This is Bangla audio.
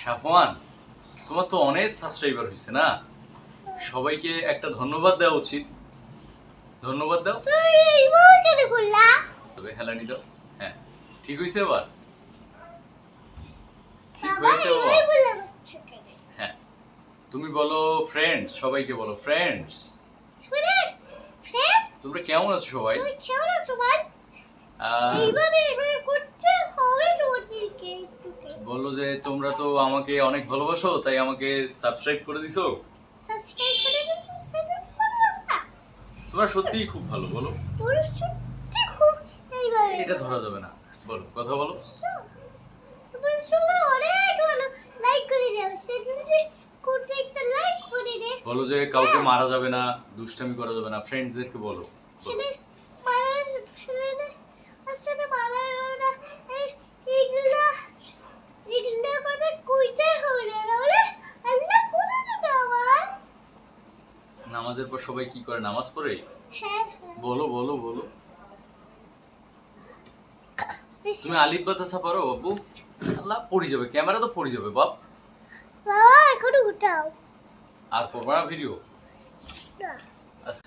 সাফওয়ান তোমার তো অনেক সাবস্ক্রাইবার হয়েছে না? সবাইকে একটা ধন্যবাদ দেওয়া উচিত। ধন্যবাদ দাও। তবে হেলানি দাও হ্যাঁ ঠিক হয়েছে এবার? ঠিক হয়েছে কেন হ্যাঁ তুমি বলো ফ্রেন্ডস সবাইকে বলো ফ্রেন্ডস ফ্রেন্ড ফ্রেন্ড তোমরা কেমন আছো সবাই? কেমন আছো এইভাবে বলল যে তোমরা তো আমাকে অনেক ভালোবাসো তাই আমাকে সাবস্ক্রাইব করে দিছো? সাবস্ক্রাইব করে না তোমরা সত্যিই খুব ভালো বলো। সত্যি খুব এটা ধরা যাবে না। বলো কথা বলো। তোমার সবাই অনেক ভালো লাইক করে দাও সেদিনকে করতে একটা লাইক করে দে। বলো যে কাউকে মারা যাবে না দুষ্টামি করা যাবে না ফ্রেন্ডসদেরকে বলো। নামাজের পর সবাই কি করে? নামাজ পড়ে? হ্যাঁ হ্যাঁ। বলো বলো বলো। তুমি আলিফ বাতাসা পারো বাবু আল্লাহ পড়ে যাবে ক্যামেরা তো পড়ে যাবে বাপ। বাবা এখন উঠাও। আর করব না ভিডিও? আচ্ছা।